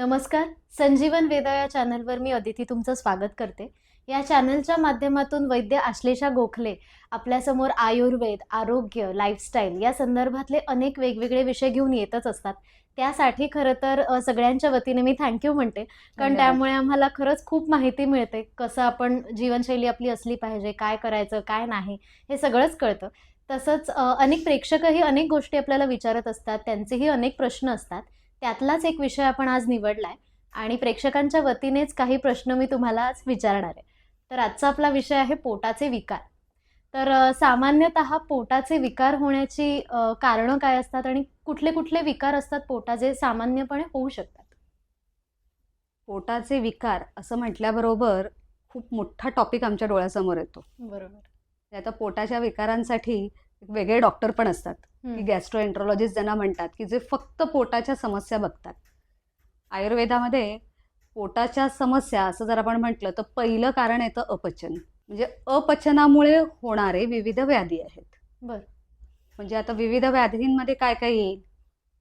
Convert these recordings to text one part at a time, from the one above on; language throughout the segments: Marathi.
नमस्कार. संजीवन वेदा या चॅनलवर मी अदिती तुमचं स्वागत करते. या चॅनलच्या माध्यमातून वैद्य आश्लेषा गोखले आपल्यासमोर आयुर्वेद आरोग्य लाईफस्टाईल या संदर्भातले अनेक वेगवेगळे विषय घेऊन येतच असतात. त्यासाठी खरं तर सगळ्यांच्या वतीने मी थँक्यू म्हणते. कारण. त्यामुळे आम्हाला खरंच खूप माहिती मिळते. कसं आपण जीवनशैली आपली असली पाहिजे काय करायचं काय नाही हे सगळंच कळतं. तसंच अनेक प्रेक्षकही अनेक गोष्टी आपल्याला विचारत असतात. त्यांचेही अनेक प्रश्न असतात. त्यातलाच एक विषय आपण आज निवडलाय आणि प्रेक्षकांच्या वतीनेच काही प्रश्न मी तुम्हाला आज विचारणार आहे. तर आजचा आपला विषय आहे पोटाचे विकार. तर सामान्यतः पोटाचे विकार होण्याची कारणं काय असतात आणि कुठले कुठले विकार असतात पोटाचे सामान्यपणे होऊ शकतात? पोटाचे विकार असं म्हटल्याबरोबर खूप मोठा टॉपिक आमच्या डोळ्यासमोर येतो. बरोबर. आता पोटाच्या विकारांसाठी वेगळे डॉक्टर पण असतात. की गॅस्ट्रोएंट्रोलॉजिस्ट ज्यांना म्हणतात की जे फक्त पोटाच्या समस्या बघतात. आयुर्वेदामध्ये पोटाच्या समस्या असं जर आपण म्हटलं तर पहिलं कारण येतं अपचन. म्हणजे अपचनामुळे होणारे विविध व्याधी आहेत. बर. म्हणजे आता विविध व्याधींमध्ये काय काय येईल?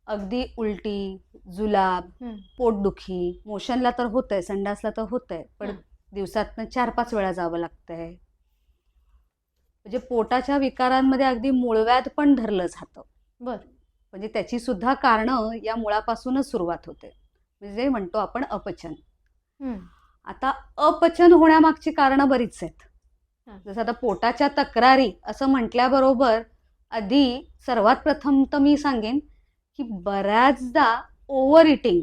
अगदी उलटी जुलाब. पोटदुखी मोशनला तर होतंय संडासला तर होतंय पण हं. दिवसातनं चार पाच वेळा जावं लागतंय. म्हणजे पोटाच्या विकारांमध्ये अगदी मूळव्याध पण धरलं जातं बर. म्हणजे त्याची सुद्धा कारणं या मुळापासूनच सुरुवात होते म्हणजे म्हणतो आपण अपचन. आता अपचन होण्यामागची कारणं बरीच आहेत. जसं आता पोटाच्या तक्रारी असं म्हटल्याबरोबर आधी सर्वात प्रथम तर मी सांगेन की बऱ्याचदा ओव्हर इटिंग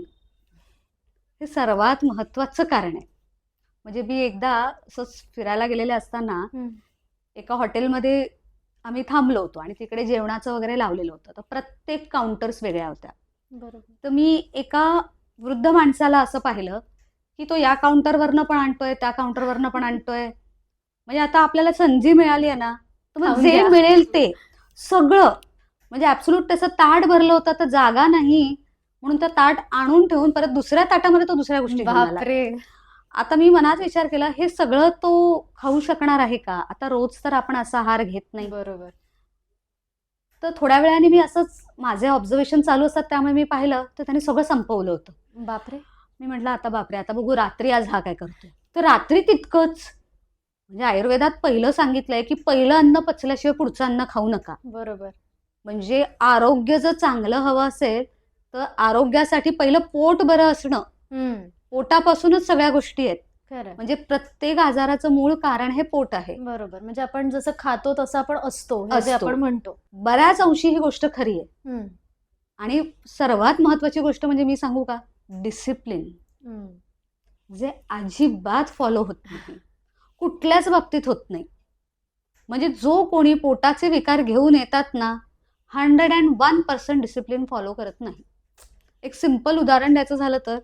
हे सर्वात महत्त्वाचं कारण आहे म्हणजे मी एकदा असंच फिरायला गेलेले असताना. एका हॉटेलमध्ये आम्ही थांबलो होतो आणि तिकडे जेवणाचं वगैरे लावलेलं होतं. तर प्रत्येक काउंटर्स वेगळ्या होत्या. बरोबर. तर मी एका वृद्ध माणसाला असं पाहिलं की तो या काउंटरवरनं पण आणतोय त्या काउंटरवरनं पण आणतोय. म्हणजे आता आपल्याला संधी मिळाली आहे ना तर मग जे. मिळेल ते. सगळं. म्हणजे ऍब्सोल्यूट त्याचं ताट भरलं होतं तर जागा नाही. म्हणून त्या ताट आणून ठेवून परत दुसऱ्या ताटामध्ये तो दुसऱ्या गोष्टी आता मी मनात विचार केला हे सगळं तो खाऊ शकणार आहे का? आता रोज तर आपण असा आहार घेत नाही. बरोबर. तर थोड्या वेळाने मी असंच माझे ऑब्झर्वेशन चालू असतात त्यामुळे मी पाहिलं तर त्याने सगळं संपवलं होतं. बापरे. मी म्हटलं आता बापरे आता बघू रात्री आज हा काय करतोय? तर रात्री तितकंच म्हणजे आयुर्वेदात पहिलं सांगितलंय की पहिलं अन्न पचल्याशिवाय पुढचं अन्न खाऊ नका. बरोबर. म्हणजे आरोग्य जर चांगलं हवं असेल तर आरोग्यासाठी पहिलं पोट बरं असणं. पोटापासूनच सगळ्या गोष्टी आहेत. खरं. म्हणजे प्रत्येक आजाराचं मूळ कारण हे पोट आहे. बरोबर. म्हणजे आपण जसं खातो तसं आपण असतो. आपण म्हणतो. बऱ्याच अंशी ही गोष्ट खरी आहे. हम्म. आणि सर्वात महत्वाची गोष्ट म्हणजे मी सांगू का? डिसिप्लिन हम्म. जे अजिबात फॉलो होत नाही. कुठल्याच बाबतीत होत नाही. म्हणजे जो कोणी पोटाचे विकार घेऊन येतात ना hundred and one percent discipline follow करत नाही. एक सिंपल उदाहरण द्यायचं झालं तर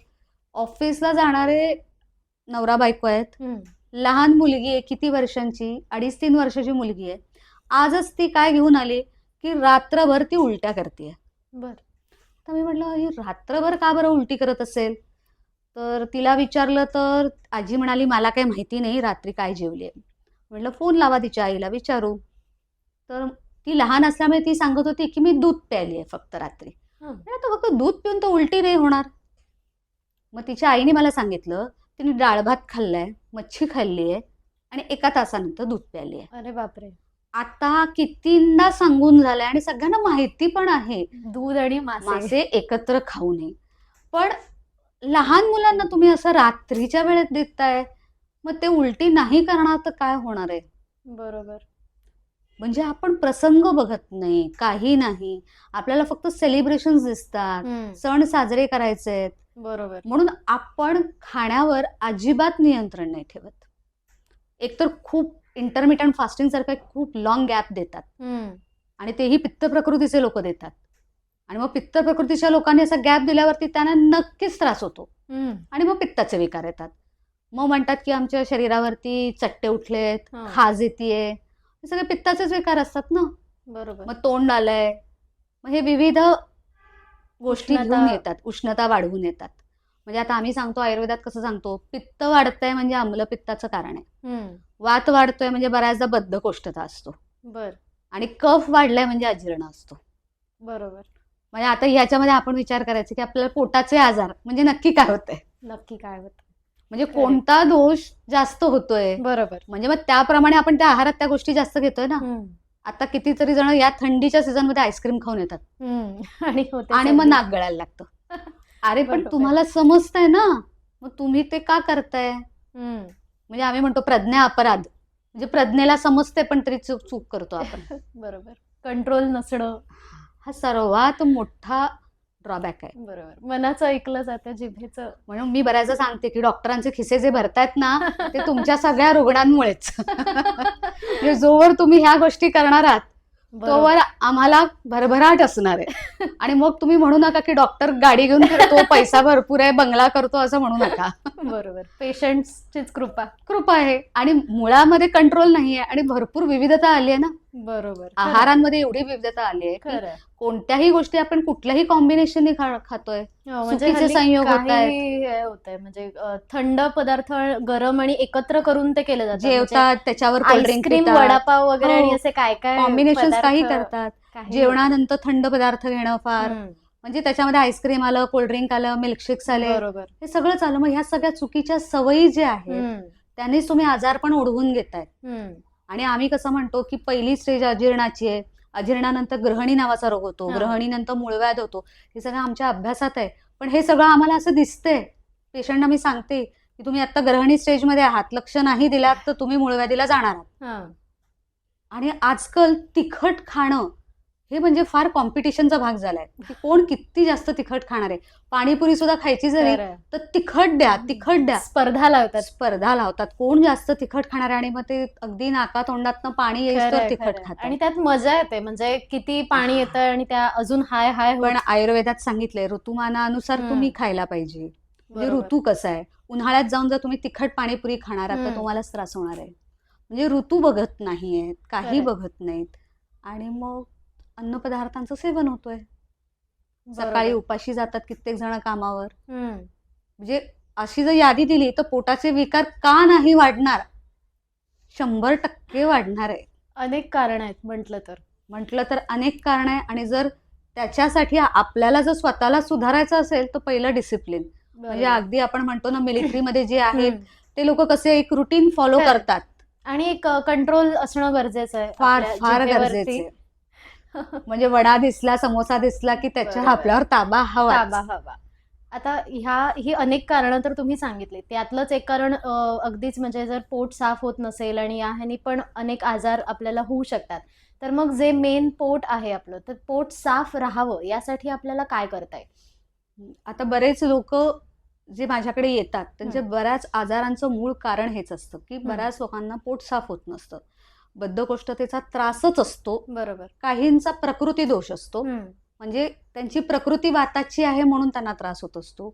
ऑफिसला जाणारे नवरा बायको आहेत. लहान मुलगी आहे किती वर्षांची? अडीच तीन वर्षाची मुलगी आहे. आजच ती काय घेऊन आली? की रात्रभर ती उलट्या करते बर. तर मी म्हटलं ही रात्रभर का बरं उलटी करत असेल? तर तिला विचारलं तर आजी म्हणाली मला काही माहिती नाही रात्री काय जेवली आहे म्हटलं फोन लावा तिच्या आईला विचारू. तर ती लहान असल्यामुळे ती सांगत होती की मी दूध प्यायली आहे फक्त रात्री. फक्त दूध पिऊन तर उलटी नाही होणार. मग तिच्या आईने मला सांगितलं तिने डाळ भात खाल्लाय मच्छी खाल्ली आहे आणि एका तासानंतर दूध प्यायली आहे. अरे बापरे. आता कितींदा सांगून झालंय आणि सगळ्यांना माहिती पण आहे. दूध आणि मासे. एकत्र खाऊ नये. पण लहान मुलांना तुम्ही असं रात्रीच्या वेळेत देताय मग ते उलटी नाही करणार तर काय होणार आहे? बरोबर. म्हणजे आपण प्रसंग बघत नाही काही नाही. आपल्याला फक्त सेलिब्रेशन दिसतात. सण साजरे करायचे आहेत बरोबर. म्हणून आपण खाण्यावर अजिबात नियंत्रण नाही ठेवत. एकतर खूप इंटरमिटंट फास्टिंग सारखं खूप लॉंग गॅप देतात. आणि तेही पित्त प्रकृतीचे लोक देतात. आणि मग पित्त प्रकृतीच्या लोकांनी असा गॅप दिल्यावरती त्यांना नक्कीच त्रास होतो. आणि मग पित्ताचे विकार येतात. मग म्हणतात की आमच्या शरीरावरती चट्टे उठलेत. खाज येते हे सगळे पित्ताचेच विकार असतात ना. बरोबर. मग तोंड आलंय. मग हे विविध गोष्टी. घेऊन येतात उष्णता वाढवून येतात. म्हणजे आता आम्ही सांगतो आयुर्वेदात कसं सांगतो पित्त वाढतंय म्हणजे आम्लपित्ताचं कारण आहे. वात वाढतोय म्हणजे बऱ्याचदा बद्धकोष्ठता असतो. बर. आणि कफ वाढलाय म्हणजे अजीर्ण असतो. बरोबर. म्हणजे आता ह्याच्यामध्ये आपण विचार करायचा की आपल्याला पोटाचे आजार म्हणजे नक्की काय होतंय? नक्की काय होतं म्हणजे. कोणता दोष जास्त होतोय? बरोबर. म्हणजे मग त्याप्रमाणे आपण त्या आहारात त्या गोष्टी जास्त घेतोय ना. आता कितीतरी जण या थंडीच्या सीझनमध्ये आईस्क्रीम खाऊन येतात. आणि मग. नाक गळायला लागतं अरे पण. तुम्हाला समजतंय ना मग तुम्ही ते का करताय. म्हणजे आम्ही म्हणतो प्रज्ञा अपराध म्हणजे प्रज्ञेला समजते पण तरी चूक चूक करतो आपण बरोबर कंट्रोल नसणं हा सर्वात मोठा ड्रॉबॅक आहे. बरोबर. मनाचं ऐकलं जातं जिभेचं. म्हणून मी बऱ्याचदा सांगते की डॉक्टरांचे खिसे जे भरतायत ना ते तुमच्या सगळ्या रुग्णांमुळेच. म्हणजे जोवर तुम्ही ह्या गोष्टी करणार आहात तोवर आम्हाला भरभराट असणार आहे. आणि मग तुम्ही म्हणू नका की डॉक्टर गाडी घेऊन फिरतो पैसा भरपूर आहे बंगला करतो असं म्हणू नका. बरोबर. पेशंट्सचीच कृपा. कृपा आहे. आणि मुळामध्ये कंट्रोल नाही आहे आणि भरपूर विविधता आली आहे ना बरोबर आहारांमध्ये एवढी विविधता आली आहे की खरं. कोणत्याही गोष्टी आपण कुठल्याही कॉम्बिनेशनने खातोय. हो, म्हणजे चुकीचे हल्ली संयोग होतायत. काही हे होतंय म्हणजे अ, थंड पदार्थ गरम आणि एकत्र करून ते केले जातात. जेवतात त्याच्यावर कोल्ड्रिंक आईस्क्रीम वडापाव वगैरे हो. आणि असे काय काय कॉम्बिनेशन पदार्थ काही करतात. काही- जेवणानंतर थंड पदार्थ घेणं फार. हम्म, म्हणजे त्याच्यामध्ये आईस्क्रीम आलं कोल्ड्रिंक आलं मिल्कशेक्स आले. बरोबर. हे सगळंच आलं मग ह्या सगळ्या चुकीच्या सवयी ज्या आहेत हम्म, त्यांनीच तुम्ही आजार पण ओढवून घेताय हम्म, आणि आम्ही कसं म्हणतो की पहिली स्टेज अजीर्णाची आहे. अजीर्णानंतर ग्रहणी नावाचा रोग होतो. ग्रहणीनंतर मूळव्याध होतो. हे सगळं आमच्या अभ्यासात आहे. पण हे सगळं आम्हाला असं दिसतंय. पेशंटना मी सांगते की तुम्ही आता ग्रहणी स्टेजमध्ये आहात. लक्ष नाही दिलात तर तुम्ही मूळव्याधीला जाणार आहात. आणि आजकाल तिखट खाणं हे म्हणजे फार कॉम्पिटिशनचा भाग झालाय. की कोण किती जास्त तिखट खाणार आहे? पाणीपुरी सुद्धा खायची जरी. तर तिखट द्या तिखट द्या. स्पर्धा लावतात. स्पर्धा लावतात. कोण जास्त तिखट खाणार आहे? आणि मग ते अगदी नाका तोंडातनं पाणी येईल तर तिखट. खातात. आणि त्यात मजा येते. म्हणजे किती पाणी येतं आणि त्या अजून हाय हाय पण आयुर्वेदात सांगितलंय ऋतुमानानुसार. तुम्ही खायला पाहिजे. म्हणजे. ऋतू कसा आहे? उन्हाळ्यात जाऊन जर तुम्ही तिखट पाणीपुरी खाणार आहात तर. तुम्हालाच त्रास होणार आहे. म्हणजे ऋतू बघत नाहीयेत काही. बघत नाहीत. आणि मग अन्नपदार्थांचं सेवन होतोय. सकाळी उपाशी जातात कित्येक जण कामावर म्हणजे अशी जर यादी दिली तर पोटाचे विकार का नाही वाढणार शंभर टक्के वाढणार आहे अनेक कारण आहेत म्हटलं तर म्हटलं तर अनेक कारण आहे आणि जर त्याच्यासाठी आपल्याला जर स्वतःला सुधारायचं असेल तर पहिलं डिसिप्लिन म्हणजे. अगदी आपण म्हणतो ना मिलिटरीमध्ये जे आहेत. ते लोक कसे एक रुटीन फॉलो. करतात आणि एक कंट्रोल असणं गरजेचं आहे फार फार. गरजेचे म्हणजे वडा दिसला समोसा दिसला की त्याच्या. आपल्यावर ताबा हवा ताबा हवा. आता ह्या ही अनेक कारणं तर तुम्ही सांगितली. त्यातलंच एक कारण अगदीच म्हणजे जर पोट साफ होत नसेल आणि या ह्यानी पण अनेक आजार आपल्याला होऊ शकतात. तर मग जे मेन पोट आहे आपलं तर पोट साफ राहावं यासाठी आपल्याला काय करता येईल आता बरेच लोक जे माझ्याकडे येतात त्यांच्या बऱ्याच आजारांचं मूळ कारण हेच असतं की बऱ्याच लोकांना पोट साफ होत नसतं. बद्धकोष्ठतेचा त्रासच असतो. बरोबर. काहींचा प्रकृती दोष असतो. म्हणजे त्यांची प्रकृती वाताची आहे म्हणून त्यांना त्रास होत असतो.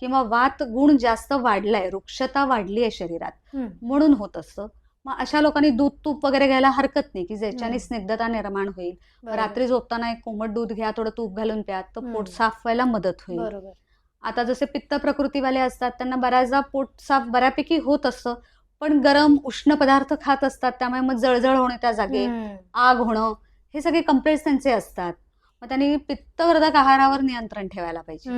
किंवा वात गुण जास्त वाढलाय वृक्षता वाढली आहे शरीरात म्हणून होत असतं. मग अशा लोकांनी दूध तूप वगैरे घ्यायला हरकत नाही की ज्याच्याने. स्निग्धता निर्माण होईल. रात्री झोपताना एक कोमट दूध घ्या थोडं तूप घालून प्या तर. पोट साफ व्हायला मदत होईल. आता जसे पित्त प्रकृतीवाले असतात त्यांना बऱ्याचदा पोट साफ बऱ्यापैकी होत असतं. पण गरम उष्ण पदार्थ खात असतात त्यामुळे मग जळजळ होणे त्या जागे आग होणं हे सगळे कंप्लेंट्स त्यांचे असतात. मग त्यांनी पित्तवर्धक आहारावर नियंत्रण ठेवायला पाहिजे.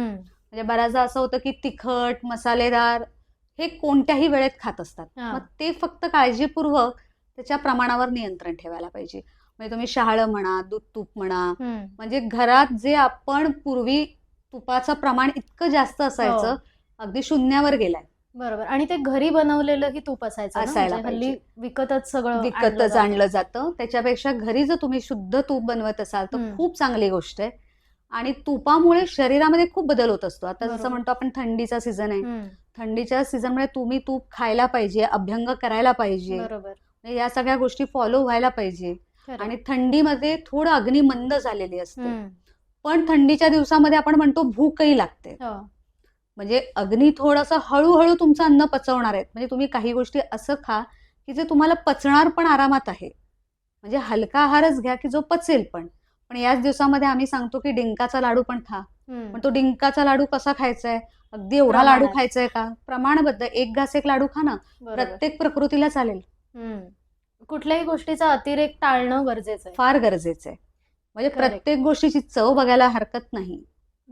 म्हणजे बऱ्याचदा असं होतं की तिखट मसालेदार हे कोणत्याही वेळेत खात असतात. मग ते फक्त काळजीपूर्वक त्याच्या प्रमाणावर नियंत्रण ठेवायला पाहिजे. म्हणजे तुम्ही शहाळं म्हणा दूध तूप म्हणा म्हणजे घरात जे आपण पूर्वी तुपाचं प्रमाण इतकं जास्त असायचं हो. अगदी शून्यावर गेलाय. बरोबर आणि ते घरी बनवलेलंही तूप असायचं ना? असायला म्हणजे हल्ली. विकतच सगळं आणलं विकतच जातं. आणलं जातं त्याच्यापेक्षा घरी जर तुम्ही शुद्ध तूप बनवत असाल तर हम्म. खूप चांगली गोष्ट आहे आणि तुपामुळे शरीरामध्ये खूप बदल होत असतो आता जसं बरोबर. म्हणतो आपण थंडीचा सीझन आहे हम्म, थंडीच्या सीझनमध्ये तुम्ही तूप खायला पाहिजे अभ्यंग करायला पाहिजे बरोबर म्हणजे या सगळ्या गोष्टी फॉलो व्हायला पाहिजे खरं. आणि थंडीमध्ये थोडं अग्नी मंद झालेली असते हम्म, पण थंडीच्या दिवसामध्ये आपण म्हणतो भूकही लागते हो. म्हणजे अग्नी थोडंसं हळूहळू तुमचं अन्न पचवणार आहेत. म्हणजे तुम्ही काही गोष्टी असं खा की जे तुम्हाला पचणार पण आरामात आहे. म्हणजे हलका आहारच घ्या की जो पचेल पण. पण याच दिवसामध्ये आम्ही सांगतो की डिंकाचा लाडू पण खा. पण तो डिंकाचा लाडू कसा खायचा आहे अगदी एवढा लाडू. खायचा आहे का? प्रमाणबद्ध. एक घास एक लाडू खा ना. प्रत्येक प्रकृतीला चालेल. कुठल्याही गोष्टीचा अतिरेक टाळणं गरजेचं आहे फार गरजेचं आहे म्हणजे. प्रत्येक गोष्टीची चव बघायला हरकत नाही.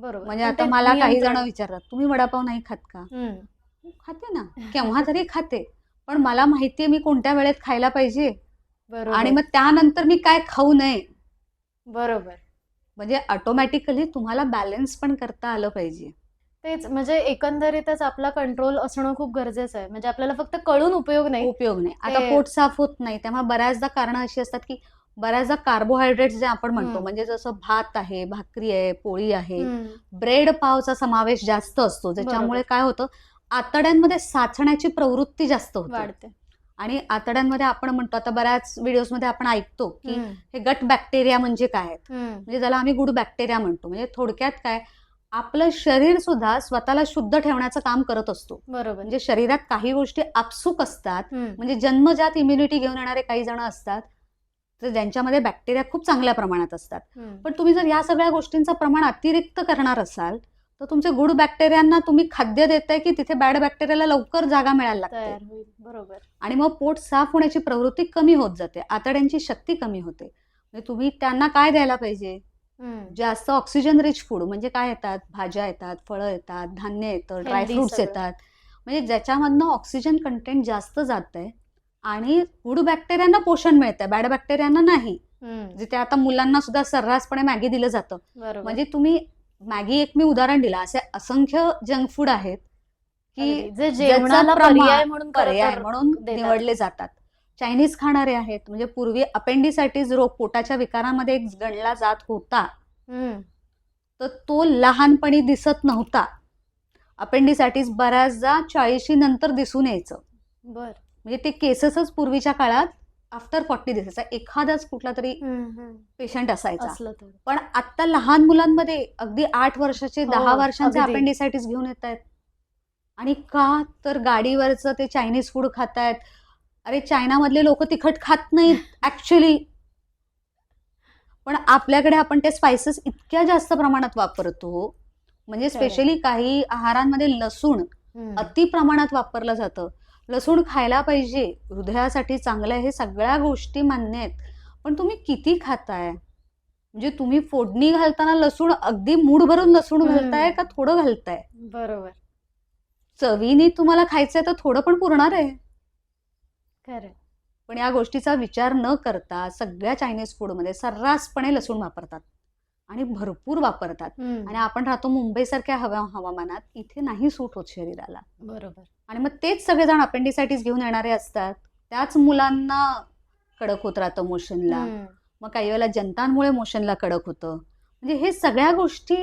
बरोबर. म्हणजे आता मला काही जण विचारतात तुम्ही वडापाव नाही खात का? खाते ना. केव्हा तरी खाते. पण मला माहितीये मी कोणत्या वेळेत खायला पाहिजे. आणि मग त्यानंतर मी काय खाऊ नये. बरोबर. म्हणजे ऑटोमॅटिकली तुम्हाला बॅलन्स पण करता आलं पाहिजे. तेच म्हणजे एकंदरीतच आपला कंट्रोल असणं खूप गरजेचं आहे. म्हणजे आपल्याला फक्त कळून उपयोग नाही. उपयोग नाही. आता पोट साफ होत नाही. तेव्हा बऱ्याचदा कारण अशी असतात की बऱ्याचदा कार्बोहायड्रेट जे आपण म्हणतो. म्हणजे जसं भात आहे भाकरी आहे पोळी आहे ब्रेड पावचा समावेश जास्त असतो. ज्याच्यामुळे काय होतं आतड्यांमध्ये साचण्याची प्रवृत्ती जास्त होते. वाढते. आणि आतड्यांमध्ये आपण म्हणतो आता बऱ्याच व्हिडिओजमध्ये आपण ऐकतो की हे गट बॅक्टेरिया म्हणजे काय आहेत? म्हणजे ज्याला आम्ही गुड बॅक्टेरिया म्हणतो. म्हणजे थोडक्यात काय आपलं शरीर सुद्धा स्वतःला शुद्ध ठेवण्याचं काम करत असतो. बरोबर. म्हणजे शरीरात काही गोष्टी आपसूक असतात. म्हणजे जन्मजात इम्युनिटी घेऊन येणारे काही जण असतात. तर ज्यांच्यामध्ये बॅक्टेरिया खूप चांगल्या प्रमाणात असतात. पण तुम्ही जर या सगळ्या गोष्टींचं प्रमाण अतिरिक्त करणार असाल तर तुमचे गुड बॅक्टेरियांना तुम्ही खाद्य देताय की तिथे बॅड बॅक्टेरियाला लवकर जागा मिळायला लागते. बरोबर. आणि मग पोट साफ होण्याची प्रवृत्ती कमी होत जाते. आतड्यांची शक्ती कमी होते. म्हणजे तुम्ही त्यांना काय द्यायला पाहिजे? जास्त ऑक्सिजन रिच फूड म्हणजे काय येतात? भाज्या येतात फळं येतात धान्य येतं ड्रायफ्रुट्स. येतात. म्हणजे ज्याच्यामधनं ऑक्सिजन कंटेंट जास्त जात आहे आणि गुड बॅक्टेरियांना पोषण मिळतंय बॅड बॅक्टेरियांना नाही. जिथे आता मुलांना सुद्धा सर्रासपणे मॅगी दिलं जातं. म्हणजे तुम्ही मॅगी एक मी उदाहरण दिलं असे असंख्य जंक फूड आहेत की. जे जेवणाला पर्याय म्हणून पर्याय म्हणून. निवडले जातात. चायनीज खाणारे आहेत म्हणजे पूर्वी अपेंडिसायटिस रोग पोटाच्या विकारामध्ये एक गणला जात होता. तर तो लहानपणी दिसत नव्हता. अपेंडिसायटिस बऱ्याचदा चाळीशी नंतर दिसून यायचं. बर. म्हणजे ते केसेसच पूर्वीच्या काळात आफ्टर फॉर्टी दिसायचा एखादाच कुठला तरी. पेशंट असायचा. पण आता लहान मुलांमध्ये अगदी आठ वर्षाचे हो, दहा वर्षांचे. अपेंडिसायटिस घेऊन येत आहेत आणि का तर गाडीवरचं ते चायनीज फूड खातायत. अरे चायनामधले लोक तिखट खात नाहीत ऍक्च्युली पण आपल्याकडे आपण ते स्पायसेस इतक्या जास्त प्रमाणात वापरतो म्हणजे. स्पेशली काही आहारांमध्ये लसूण अति प्रमाणात वापरलं जातं. लसूण खायला पाहिजे. हृदयासाठी चांगलं आहे हे सगळ्या गोष्टी मान्य आहेत. पण तुम्ही किती खाताय? म्हणजे तुम्ही फोडणी घालताना लसूण अगदी मूड भरून लसूण. घालताय का थोडं घालताय? बरोबर. चवीने तुम्हाला खायचंय तर थोडं पण पुरणार आहे. खरं. पण या गोष्टीचा विचार न करता सगळ्या चायनीज फूडमध्ये सर्रासपणे लसूण वापरतात आणि भरपूर वापरतात. आणि आपण राहतो मुंबईसारख्या हवा हवामानात इथे नाही सूट होत शरीराला. बरोबर. आणि मग तेच सगळेजण अपेंडिसायटिस घेऊन येणारे असतात. त्याच मुलांना कडक होत राहतं मोशनला मग काही वेळेला जंतांमुळे मोशनला कडक होतं. म्हणजे हे सगळ्या गोष्टी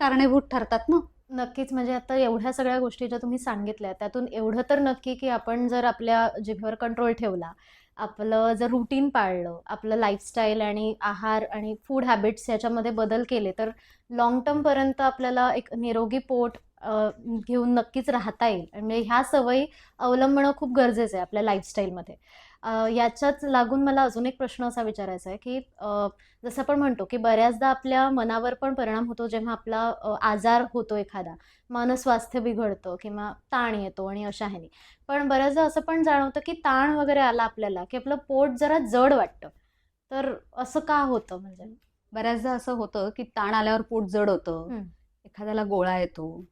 कारणीभूत ठरतात ना? नक्कीच. म्हणजे आता एवढ्या सगळ्या गोष्टी ज्या तुम्ही सांगितल्या त्यातून एवढं तर नक्की की आपण जर आपल्या जिभेवर कंट्रोल ठेवला आपलं जर रुटीन पाळलं आपलं लाईफस्टाईल आणि आहार आणि फूड हॅबिट्स याच्यामध्ये बदल केले तर लॉंग टर्मपर्यंत आपल्याला एक निरोगी पोट घेऊन नक्कीच राहता येईल. म्हणजे ह्या सवयी अवलंबणं खूप गरजेचं आहे आपल्या लाईफस्टाईलमध्ये याच्याच लागून मला अजून एक प्रश्न असा विचारायचा आहे की जसं आपण म्हणतो की बऱ्याचदा आपल्या मनावर पण परिणाम होतो जेव्हा आपला आजार होतो एखादा. मनस्वास्थ्य बिघडतं किंवा ताण येतो आणि अशा ह्यानी. पण बऱ्याचदा असं पण जाणवतं की ताण वगैरे आला आपल्याला की आपलं पोट जरा जड वाटतं. तर असं का होतं म्हणजे? बऱ्याचदा असं होतं की ताण आल्यावर पोट जड होतं. एखाद्याला गोळा येतो.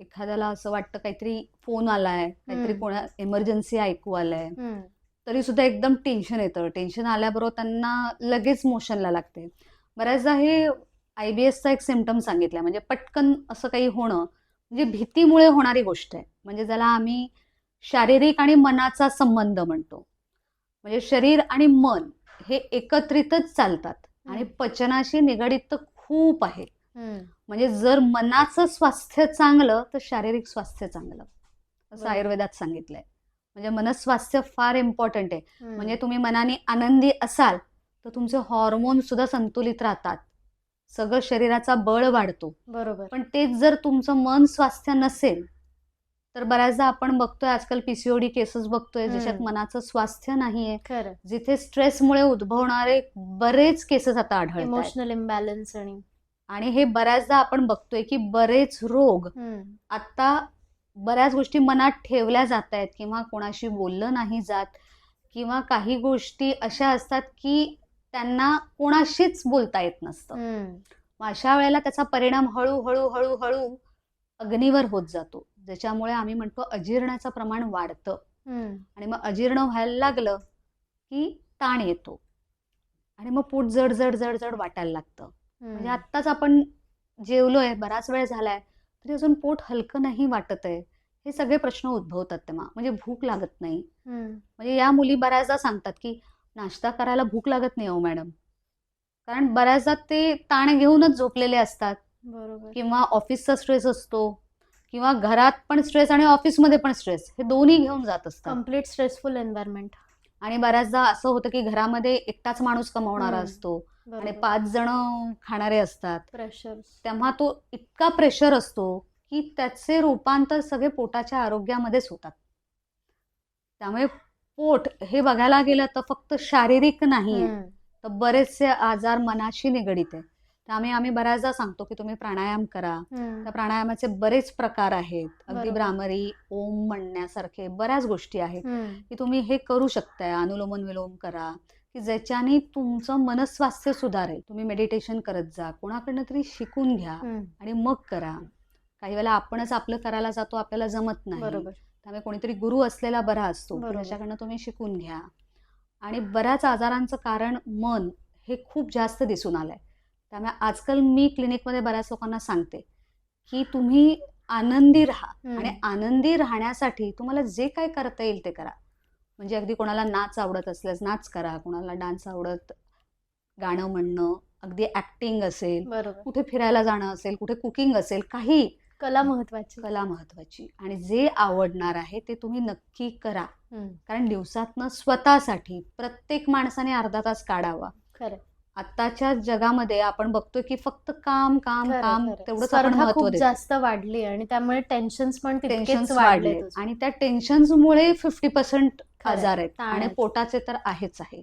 एखाद्याला असं वाटतं काहीतरी फोन आलाय काहीतरी. कोणा इमर्जन्सी ऐकू आलंय. तरी सुद्धा एकदम टेन्शन येतं. टेन्शन आल्याबरोबर त्यांना लगेच मोशनला लागते. बऱ्याचदा हे आय बी एसचा एक सिमटम सांगितलाय. म्हणजे पटकन असं काही होणं म्हणजे भीतीमुळे होणारी गोष्ट आहे. म्हणजे ज्याला आम्ही शारीरिक आणि मनाचा संबंध म्हणतो. म्हणजे शरीर आणि मन हे एकत्रितच चालतात. आणि. पचनाशी निगडीत तर खूप आहे. म्हणजे जर मनाचं स्वास्थ्य चांगलं तर शारीरिक स्वास्थ्य चांगलं. असं. आयुर्वेदात सांगितलंय. म्हणजे मनस्वास्थ्य फार इम्पॉर्टंट आहे. म्हणजे तुम्ही मनाने आनंदी असाल तर तुमचे हॉर्मोन सुद्धा संतुलित राहतात. सगळं शरीराचा बळ वाढतो. बरोबर. पण तेच जर तुमचं मन स्वास्थ्य नसेल तर बऱ्याचदा आपण बघतोय आजकाल पीसीओडी केसेस बघतोय ज्याच्यात. मनाचं स्वास्थ्य नाहीये. जिथे स्ट्रेसमुळे उद्भवणारे बरेच केसेस आता आढळतात इमोशनल इम्बॅलन्स आणि आणि हे बऱ्याचदा आपण बघतोय की बरेच रोग आता बऱ्याच गोष्टी मनात ठेवल्या जात आहेत किंवा कोणाशी बोललं नाही जात किंवा काही गोष्टी अशा असतात की त्यांना कोणाशीच बोलता येत नसतं. अशा वेळेला त्याचा परिणाम हळूहळू हळूहळू अग्नीवर होत जातो. ज्याच्यामुळे आम्ही म्हणतो अजीर्णाचं प्रमाण वाढतं. आणि मग अजीर्ण व्हायला लागलं की ताण येतो. आणि मग पोट जड जड जड जड वाटायला लागतं. म्हणजे. आत्ताच आपण जेवलोय बराच वेळ झालाय तरी अजून पोट हलकं नाही वाटत आहे. हे सगळे प्रश्न उद्भवतात तेव्हा म्हणजे भूक लागत नाही. म्हणजे या मुली बऱ्याचदा सांगतात की नाश्ता करायला भूक लागत नाही हो मॅडम. कारण बऱ्याचदा ते ताण घेऊनच झोपलेले असतात. बरोबर. किंवा ऑफिसचा स्ट्रेस असतो किंवा घरात पण स्ट्रेस आणि ऑफिसमध्ये पण स्ट्रेस हे दोन्ही घेऊन जात असतात. Complete stressful environment. आणि बऱ्याचदा असं होतं की घरामध्ये एकटाच माणूस कमावणारा. असतो. आणि पाच जण खाणारे असतात. प्रेशर तेव्हा तो इतका प्रेशर असतो की त्याचे रूपांतर सगळे पोटाच्या आरोग्यामध्येच होतात. त्यामुळे पोट हे बघायला गेलं तर फक्त शारीरिक नाही तर बरेचसे आजार मनाशी निगडीत आहे त्यामुळे आम्ही बऱ्याचदा सांगतो की तुम्ही प्राणायाम करा. त्या प्राणायामाचे बरेच प्रकार आहेत. अगदी. भ्रामरी ओम म्हणण्यासारखे बऱ्याच गोष्टी आहेत की तुम्ही हे करू शकताय. अनुलोमन विलोम करा. की ज्याच्याने तुमचं मनस्वास्थ्य सुधारेल. तुम्ही मेडिटेशन करत जा कोणाकडनं तरी शिकून घ्या आणि मग करा. काही वेळेला आपणच आपलं करायला जातो आपल्याला जमत नाही. बरोबर. त्यामुळे कोणीतरी गुरु असलेला बरा असतो. त्याच्याकडनं तुम्ही शिकून घ्या. आणि बऱ्याच आजारांचं कारण मन हे खूप जास्त दिसून आलंय. त्यामुळे आजकाल मी क्लिनिकमध्ये बऱ्याच लोकांना सांगते की तुम्ही आनंदी राहा. आणि आनंदी राहण्यासाठी तुम्हाला जे काय करता येईल ते करा. म्हणजे अगदी कोणाला नाच आवडत असल्यास नाच करा कोणाला डान्स आवडत गाणं म्हणणं अगदी ऍक्टिंग असेल कुठे फिरायला जाणं असेल कुठे कुकिंग असेल काही कला महत्वाची. कला महत्वाची. आणि जे आवडणार आहे ते तुम्ही नक्की करा. कारण दिवसातनं स्वतःसाठी प्रत्येक माणसाने अर्धा तास काढावा. खरं. आत्ताच्या जगामध्ये आपण बघतोय की फक्त काम काम काम खरं. तेवढंच आपण स्पर्धा महत्त्व खूप जास्त वाढली आणि त्यामुळे टेन्शन पण टेन्शन वाढले आणि त्या टेन्शनमुळे फिफ्टी पर्सेंट. आजार आहेत आणि. पोटाचे तर आहेच आहे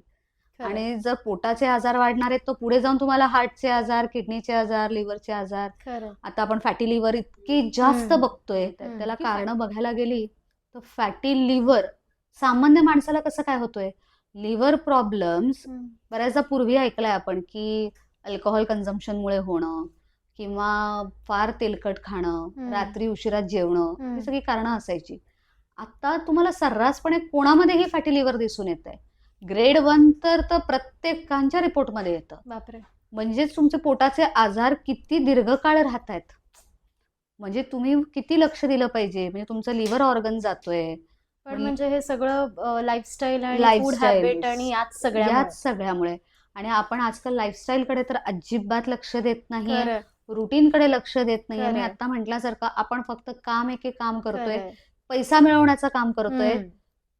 आणि जर पोटाचे आजार वाढणार आहेत तर पुढे जाऊन तुम्हाला हार्टचे आजार किडनीचे आजार लिव्हरचे आजार आता आपण फॅटी लिव्हर इतकी जास्त. बघतोय. त्याला कारण बघायला गेली तर फॅटी लिव्हर सामान्य माणसाला कसं काय होतोय लिव्हर प्रॉब्लेम्स. बऱ्याचदा पूर्वी ऐकलंय आपण की अल्कोहोल कन्झम्पशनमुळे होणं किंवा फार तेलकट खाणं. रात्री उशिरा जेवणं. ही सगळी कारणं असायची आता तुम्हाला सर्रासपणे कोणामध्येही फॅटी लिव्हर दिसून येत आहे ग्रेड वन तर तर प्रत्येकांच्या रिपोर्टमध्ये येतं बापरे म्हणजेच तुमचे पोटाचे आजार किती दीर्घकाळ राहत आहेत म्हणजे तुम्ही किती लक्ष दिलं पाहिजे म्हणजे तुमचं लिव्हर ऑर्गन जातोय पण म्हणजे हे सगळं लाईफस्टाईल आणि फूड. हॅबिट आणि याच सगळ्या याच सगळ्यामुळे. आणि आपण आजकाल लाईफस्टाईल कडे तर अजिबात लक्ष देत नाहीये रुटीन कडे लक्ष देत नाहीये मी. आता म्हटल्यासारखं आपण फक्त काम एके काम करतोय पैसा मिळवण्याचं काम करतोय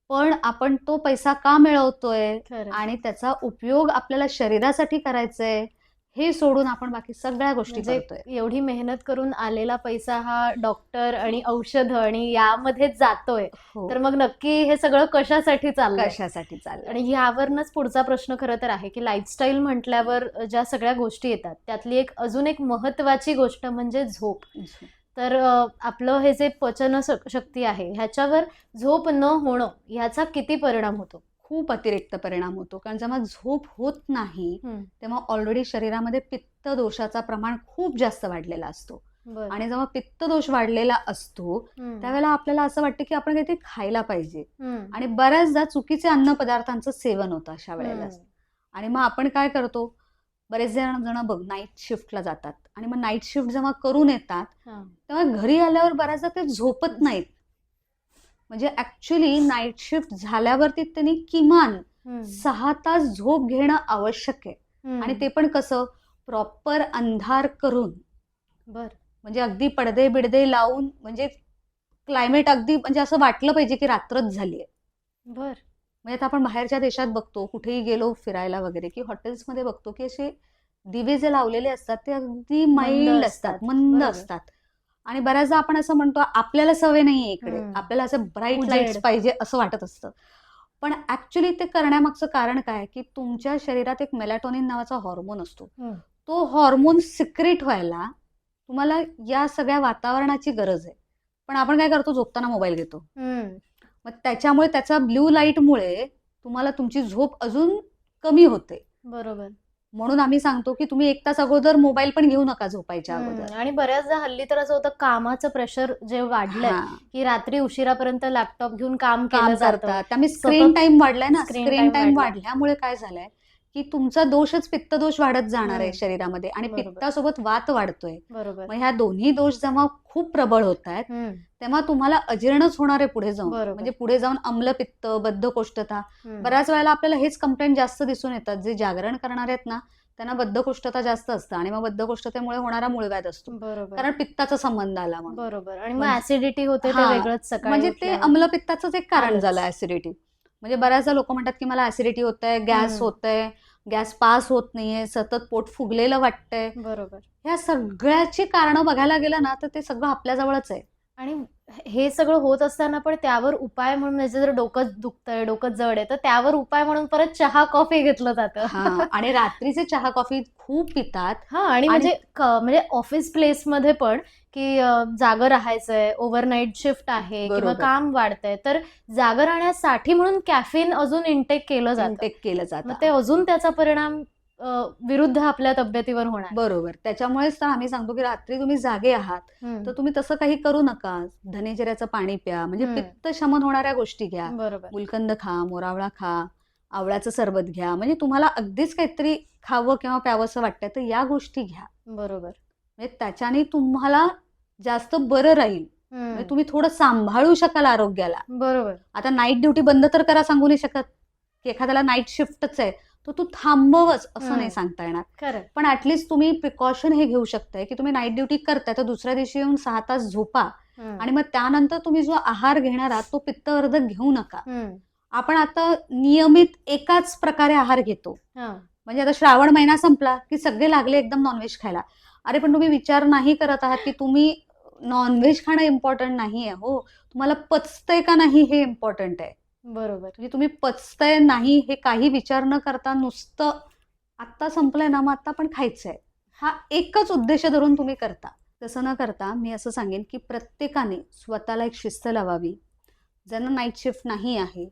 पण आपण तो पैसा का मिळवतोय आणि त्याचा उपयोग आपल्याला शरीरासाठी करायचंय हे सोडून आपण बाकी सगळ्या गोष्टी म्हणजे करतोय. एवढी मेहनत करून आलेला पैसा हा डॉक्टर आणि औषध आणि यामध्ये जातोय. हो. तर मग नक्की हे सगळं कशासाठी चाललंय? कशासाठी चाललंय? आणि ह्यावरनच पुढचा प्रश्न खरं तर आहे की लाईफस्टाईल म्हटल्यावर ज्या सगळ्या गोष्टी येतात त्यातली एक अजून एक महत्वाची गोष्ट म्हणजे झोप. तर आपलं हे जे पचन शक्ती आहे ह्याच्यावर झोप न होणं ह्याचा किती परिणाम होतो? खूप अतिरिक्त परिणाम होतो कारण जेव्हा झोप होत नाही. तेव्हा ऑलरेडी शरीरामध्ये पित्त दोषाचा प्रमाण खूप जास्त वाढलेला असतो. आणि जेव्हा पित्त दोष वाढलेला असतो. त्यावेळेला आपल्याला असं वाटतं की आपण काहीतरी खायला पाहिजे. आणि बऱ्याचदा चुकीचे अन्न पदार्थांचं सेवन होतं अशा वेळेला. आणि मग आपण काय करतो बरेच जण जण बघ नाईट शिफ्टला जातात आणि मग नाईट शिफ्ट जेव्हा करून येतात. तेव्हा घरी आल्यावर बऱ्याचदा ते झोपत नाहीत म्हणजे ऍक्च्युली नाईट शिफ्ट झाल्यावरती त्यांनी किमान. सहा तास झोप घेणं आवश्यक आहे. आणि ते पण कसं प्रॉपर अंधार करून बर म्हणजे अगदी पडदे बिडदे लावून म्हणजे क्लायमेट अगदी म्हणजे असं वाटलं पाहिजे की रात्रच झाली आहे बर म्हणजे आता आपण बाहेरच्या देशात बघतो कुठेही गेलो फिरायला वगैरे की हॉटेल्समध्ये बघतो की असे दिवे जे लावलेले असतात ते अगदी माइल्ड असतात. मंद. असतात आणि बऱ्याचदा आपण असं म्हणतो आपल्याला सवय नाहीये इकडे. आपल्याला असं ब्राईट. लाईट्स पाहिजे असं वाटत असतं पण ऍक्च्युली ते करण्यामागचं कारण काय की तुमच्या शरीरात एक मेलॅटोनिन नावाचा हॉर्मोन असतो. तो हॉर्मोन सिक्रेट व्हायला तुम्हाला या सगळ्या वातावरणाची गरज आहे पण आपण काय करतो झोपताना मोबाईल घेतो. मग त्याच्यामुळे त्याचा ब्ल्यू लाईटमुळे तुम्हाला तुमची झोप अजून कमी होते बरोबर म्हणून आम्ही सांगतो की तुम्ही एक तास अगोदर मोबाईल पण घेऊ नका झोपायच्या अगोदर. आणि बऱ्याचदा हल्ली तर असं होतं कामाचं प्रेशर जे वाढलंय. की रात्री उशिरापर्यंत लॅपटॉप घेऊन काम काम केलं जातं करतात त्यामुळे स्क्रीन टाइम वाढलाय ना स्क्रीन टाइम वाढलाय. वाढल्यामुळे काय झालंय की तुमचा दोषच पित्त दोष वाढत जाणार आहे. शरीरामध्ये आणि. पित्तासोबत वात वाढतोय बरोबर मग ह्या दोन्ही दोष जेव्हा खूप प्रबळ होत आहेत. तेव्हा तुम्हाला अजीर्णच होणार आहे पुढे जाऊन. म्हणजे पुढे जाऊन अम्लपित्त बद्धकोष्ठता हम्म. बऱ्याच वेळेला आपल्याला हेच कंप्लेंट जास्त दिसून येतात जे जागरण करणार आहेत ना त्यांना बद्धकोष्ठता जास्त असतं आणि मग बद्धकोष्ठतेमुळे होणारा मूळव्याध असतो कारण पित्ताचा संबंध आला म्हणून बरोबर आणि मग म्हणजे- ऍसिडिटी होते ते हा. वेगळंच सकाळी म्हणजे ते. अम्लपित्ताचंच एक कारण. झालं ऍसिडिटी म्हणजे बऱ्याचदा लोक म्हणतात की मला ऍसिडिटी होत आहे गॅस. होत आहे गॅस पास होत नाहीये सतत पोट फुगलेलं वाटतंय. बरोबर. ह्या सगळ्याची कारणं बघायला गेलं ना तर ते सगळं आपल्या जवळच आहे. आणि हे सगळं होत असताना पण त्यावर उपाय म्हणून म्हणजे जर डोकं दुखतंय डोकं जड आहे तर त्यावर उपाय म्हणून परत चहा कॉफी घेतलं जातं. हा, आणि रात्रीचे चहा कॉफी खूप पितात. हा आणि म्हणजे म्हणजे ऑफिस प्लेस मध्ये पण की जागं राहायचंय ओव्हरनाईट शिफ्ट आहे किंवा. काम वाढतंय तर जागं राहण्यासाठी म्हणून कॅफिन अजून इंटेक केलं जातं. इंटेक केलं जातं. ते अजून त्याचा परिणाम विरुद्ध आपल्या तब्येतीवर होणार. बरोबर. त्याच्यामुळेच तर आम्ही सांगतो की रात्री तुम्ही जागे आहात. तर तुम्ही तसं काही करू नका. धनेजिऱ्याचं पाणी प्या म्हणजे. पित्त शमन होणाऱ्या गोष्टी घ्या. गुलकंद खा मोरावळा खा आवळ्याचं सरबत घ्या. म्हणजे तुम्हाला अगदीच काहीतरी खावं किंवा प्यावंसं वाटतंय तर या गोष्टी घ्या. बरोबर. म्हणजे त्याच्याने तुम्हाला जास्त बरं राहील. म्हणजे तुम्ही थोडं सांभाळू शकाल आरोग्याला बरोबर आता नाईट ड्युटी बंद तर करा सांगू नाही शकत की एखाद्याला नाईट शिफ्टच आहे तर तू थांबवच असं. नाही सांगता येणार पण ऍटलिस्ट तुम्ही प्रिकॉशन हे घेऊ शकताय की तुम्ही नाईट ड्युटी करताय तर दुसऱ्या दिवशी येऊन सहा तास झोपा. आणि मग त्यानंतर तुम्ही जो आहार घेणार आहात तो पित्तवर्धक घेऊ नका. आपण आता नियमित एकाच प्रकारे आहार घेतो. म्हणजे आता श्रावण महिना संपला की सगळे लागले एकदम नॉनव्हेज खायला अरे पण तुम्ही विचार नाही करत आहात की तुम्ही नॉनव्हेज खाणं इम्पॉर्टंट नाही आहे हो. तुम्हाला पचतंय का नाही हे इम्पॉर्टंट आहे. बरोबर. म्हणजे तुम्ही पचतंय नाही हे काही विचार न करता नुसतं आत्ता संपलंय ना मग आत्ता पण खायचंय. हा एकच उद्देश धरून तुम्ही करता. तसं न करता मी असं सांगेन की प्रत्येकाने स्वतःला एक शिस्त लावावी. ज्यांना नाईट शिफ्ट नाही आहे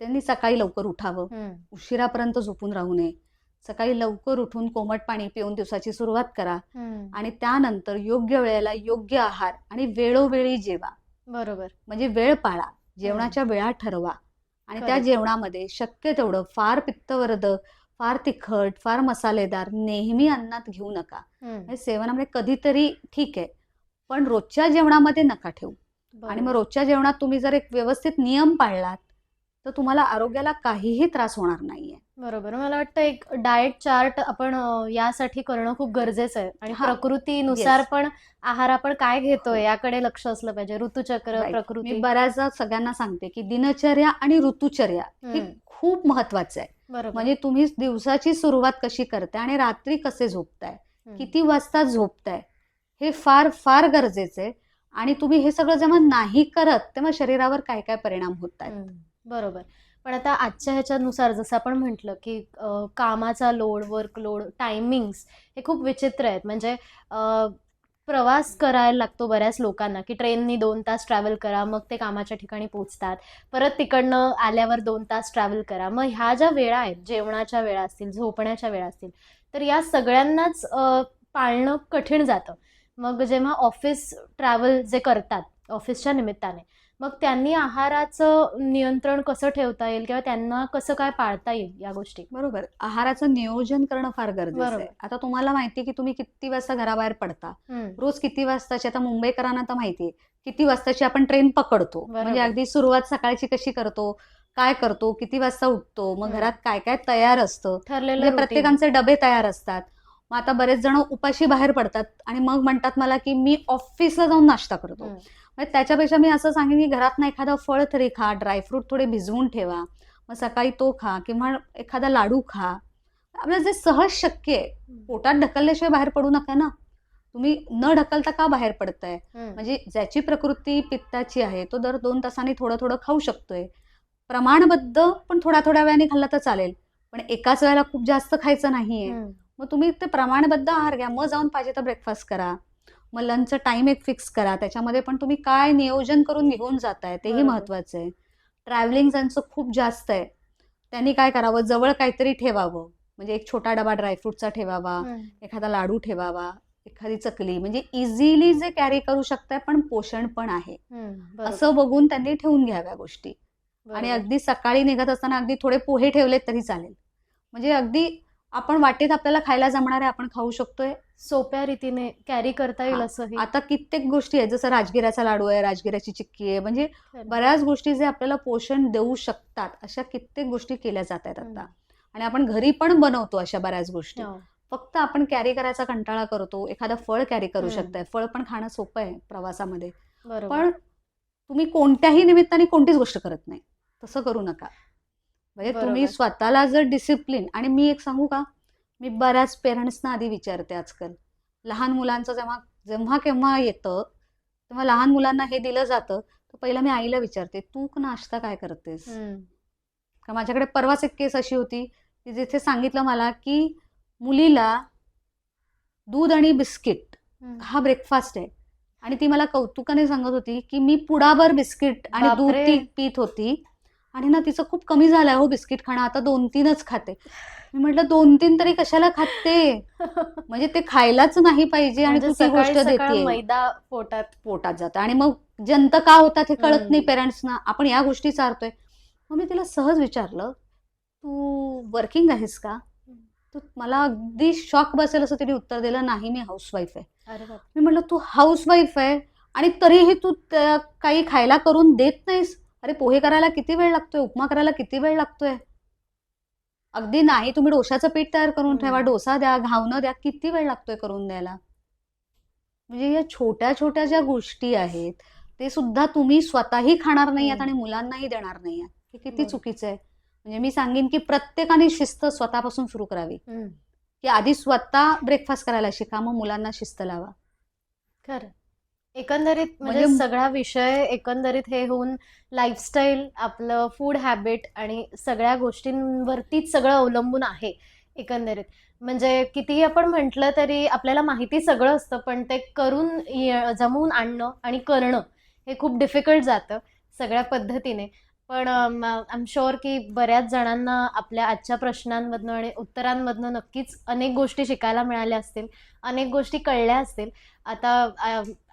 त्यांनी सकाळी लवकर उठावं. उशिरापर्यंत झोपून राहू नये. सकाळी लवकर उठून कोमट पाणी पिऊन दिवसाची सुरुवात करा. आणि त्यानंतर योग्य वेळेला योग्य आहार आणि वेळोवेळी जेवा. बरोबर. म्हणजे वेळ पाळा. जेवणाच्या वेळा ठरवा. आणि त्या. जेवणामध्ये शक्य तेवढं फार पित्तवर्धक फार तिखट फार मसालेदार नेहमी अन्नात घेऊ नका. म्हणजे सेवनामध्ये कधीतरी ठीक आहे. पण रोजच्या जेवणामध्ये नका ठेवू. आणि मग. रोजच्या जेवणात तुम्ही जर एक व्यवस्थित नियम पाळलात तर तुम्हाला आरोग्याला काहीही त्रास होणार नाहीये. बरोबर. मला वाटतं एक डाएट चार्ट आपण यासाठी करणं खूप गरजेचं आहे. आणि. प्रकृतीनुसार. पण आहार आपण काय घेतोय याकडे लक्ष असलं पाहिजे. ऋतुचक्र प्रकृती. बऱ्याचदा सगळ्यांना सांगते की दिनचर्या आणि ऋतुचर्या हे. खूप महत्वाचं आहे. म्हणजे तुम्ही दिवसाची सुरुवात कशी करताय आणि रात्री कसे झोपताय. किती वाजता झोपताय? हे फार फार गरजेचं आहे. आणि तुम्ही हे सगळं जेव्हा नाही करत तेव्हा शरीरावर काय काय परिणाम होत आहेत बरोबर. पण आता आजच्या ह्याच्यानुसार जसं आपण म्हटलं की कामाचा लोड वर्कलोड टायमिंग्स हे खूप विचित्र आहेत. म्हणजे प्रवास करायला लागतो बऱ्याच लोकांना की ट्रेननी दोन तास ट्रॅव्हल करा मग ते कामाच्या ठिकाणी पोचतात परत तिकडनं आल्यावर दोन तास ट्रॅव्हल करा. मग ह्या ज्या वेळा आहेत जेवणाच्या वेळा असतील झोपण्याच्या वेळा असतील तर या सगळ्यांनाच पाळणं कठीण जातं. मग जेव्हा ऑफिस ट्रॅव्हल जे करतात ऑफिसच्या निमित्ताने मग त्यांनी आहाराचं नियंत्रण कसं ठेवता येईल किंवा त्यांना कसं काय पाळता येईल या गोष्टी? बरोबर. आहाराचं नियोजन करणं फार गरजेचं. आहे. आता तुम्हाला माहिती की तुम्ही किती वाजता घराबाहेर पडता? रोज किती वाजताची? आता मुंबईकरांना तर माहिती आहे. किती वाजताची आपण ट्रेन पकडतो. म्हणजे अगदी सुरुवात सकाळची कशी करतो? काय करतो? किती वाजता उठतो? मग. घरात काय काय तयार असतं? ठरलेलं म्हणजे. प्रत्येकांचे डबे तयार असतात. मग आता बरेच जण उपाशी बाहेर पडतात आणि मग म्हणतात मला की मी ऑफिसला जाऊन नाश्ता करतो. त्याच्यापेक्षा मी असं सांगेन की घरात एखादं फळ तरी खा ड्रायफ्रूट थोडे भिजवून ठेवा. मग सकाळी तो खा किंवा एखादा लाडू खा. आपल्याला जे सहज शक्य आहे पोटात ढकलल्याशिवाय बाहेर पडू नका ना. तुम्ही न ढकलता का बाहेर पडताय? म्हणजे ज्याची प्रकृती पित्ताची आहे तो दर दोन तासांनी थोडं थोडं खाऊ शकतोय. प्रमाणबद्ध पण थोड्या थोड्या वेळाने खाल्ला तर चालेल. पण एकाच वेळेला खूप जास्त खायचं नाहीये. मग तुम्ही ते प्रमाणबद्ध आहार घ्या. मग जाऊन पाहिजे तर ब्रेकफास्ट करा. मग लंचचा टाइम एक फिक्स करा. त्याच्यामध्ये पण तुम्ही काय नियोजन करून घेऊन जाताय तेही. महत्वाचं आहे. ट्रॅव्हलिंग ज्यांचं खूप जास्त आहे. त्यांनी काय करावं? जवळ काहीतरी ठेवावं. म्हणजे एक छोटा डबा ड्रायफ्रूटचा ठेवावा. एखादा लाडू ठेवावा एखादी चकली. म्हणजे इझिली जे कॅरी करू शकताय पण पोषण पण आहे. असं बघून त्यांनी ठेवून घ्याव्या गोष्टी. आणि. अगदी सकाळी निघत असताना अगदी थोडे पोहे ठेवलेत तरी चालेल. म्हणजे अगदी आपण वाटेत आपल्याला खायला जमणार आहे आपण खाऊ शकतोय. सोप्या रीतीने कॅरी करता येईल हा. असंही. आता कित्येक गोष्टी आहेत जसं राजगिऱ्याचा लाडू आहे राजगिऱ्याची चिक्की आहे म्हणजे. बऱ्याच गोष्टी जे आपल्याला पोषण देऊ शकतात अशा कित्येक गोष्टी केल्या जात आहेत आता. आणि आपण घरी पण बनवतो अशा बऱ्याच गोष्टी. हो. फक्त आपण कॅरी करायचा कंटाळा करतो एखादं फळ कॅरी करू हम्म. शकताय. फळ पण खाणं सोपं आहे प्रवासामध्ये. बरोबर. पण तुम्ही कोणत्याही निमित्ताने कोणतीच गोष्ट करत नाही. तसं करू नका. म्हणजे तुम्ही. स्वतःला जर डिसिप्लिन आणि मी एक सांगू का मी बऱ्याच पेरेंट्सना आधी विचारते आजकाल लहान मुलांचं जेव्हा जेव्हा केव्हा येतं तेव्हा लहान मुलांना हे दिलं जातं तर पहिलं मी आईला विचारते तू नाश्ता काय करतेस. का माझ्याकडे परवाच एक केस अशी होती की जिथे सांगितलं मला की मुलीला दूध आणि बिस्किट. हा ब्रेकफास्ट आहे आणि ती मला कौतुकाने सांगत होती की मी पुडाभर बिस्किट आणि दूध. ती पित होती आणि ना तिचं खूप कमी झालंय हो बिस्किट खाणं. आता दोन तीनच खाते. मी म्हटलं दोन तीन तरी कशाला खाते? म्हणजे ते खायलाच नाही पाहिजे आणि म्हणजे तू ती गोष्ट देते मैदा पोटात पोटात जातं. आणि मग जंत का होतात हे कळत. नाही पेरेंट्सना. आपण या गोष्टी चारतोय. मग मी तिला सहज विचारलं तू वर्किंग आहेस का? तर मला अगदी शॉक बसेल असं तिने उत्तर दिलं नाही मी हाऊसवाईफ आहे. मी म्हटलं तू हाऊसवाईफ आहे आणि तरीही तू काही खायला करून देत नाहीस. अरे पोहे करायला किती वेळ लागतोय उपमा करायला किती वेळ लागतोय अगदी नाही तुम्ही डोशाचं पीठ तयार करून. ठेवा डोसा द्या घावणं द्या किती वेळ लागतोय करून द्यायला म्हणजे या छोट्या छोट्या ज्या गोष्टी आहेत ते सुद्धा तुम्ही स्वतःही खाणार नाही आहात. आणि मुलांनाही देणार नाही आहात हे किती. चुकीचं आहे म्हणजे मी सांगेन की प्रत्येकाने शिस्त स्वतःपासून सुरू करावी. की आधी स्वतः ब्रेकफास्ट करायला शिका मग मुलांना शिस्त लावा खरं एकंदरीत म्हणजे म्हणजे- सगळा विषय एकंदरीत हे होऊन लाईफस्टाईल आपलं फूड हॅबिट आणि सगळ्या गोष्टींवरतीच सगळं अवलंबून आहे एकंदरीत. म्हणजे कितीही आपण म्हटलं तरी आपल्याला माहिती सगळं असतं पण ते करून जमवून आणणं आणि करणं हे खूप डिफिकल्ट जातं सगळ्या पद्धतीने. पण आय एम शुअर की बऱ्याच जणांना आपल्या आजच्या प्रश्नांमधनं आणि उत्तरांमधनं नक्कीच अनेक गोष्टी शिकायला मिळाल्या असतील अनेक गोष्टी कळल्या असतील. आता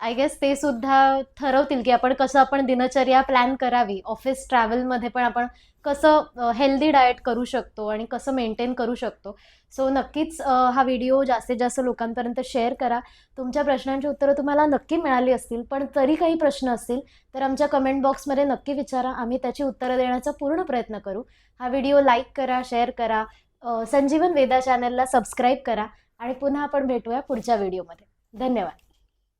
आय गेस ते सुद्धा ठरवतील की आपण कसं आपण दिनचर्या प्लॅन करावी. ऑफिस ट्रॅव्हलमध्ये पण आपण कसं हेल्दी डाएट करू शकतो आणि कसं मेंटेन करू शकतो. सो नक्कीच हा व्हिडिओ जास्तीत जास्त लोकांपर्यंत शेअर करा. तुमच्या प्रश्नांची उत्तरं तुम्हाला नक्की मिळाली असतील पण तरी काही प्रश्न असतील तर आमच्या कमेंट बॉक्समध्ये नक्की विचारा. आम्ही त्याची उत्तरं देण्याचा पूर्ण प्रयत्न करू. हा व्हिडिओ लाईक करा शेअर करा संजीवन वेदा चॅनलला सबस्क्राईब करा आणि पुन्हा आपण भेटूया पुढच्या व्हिडिओमध्ये धन्यवाद.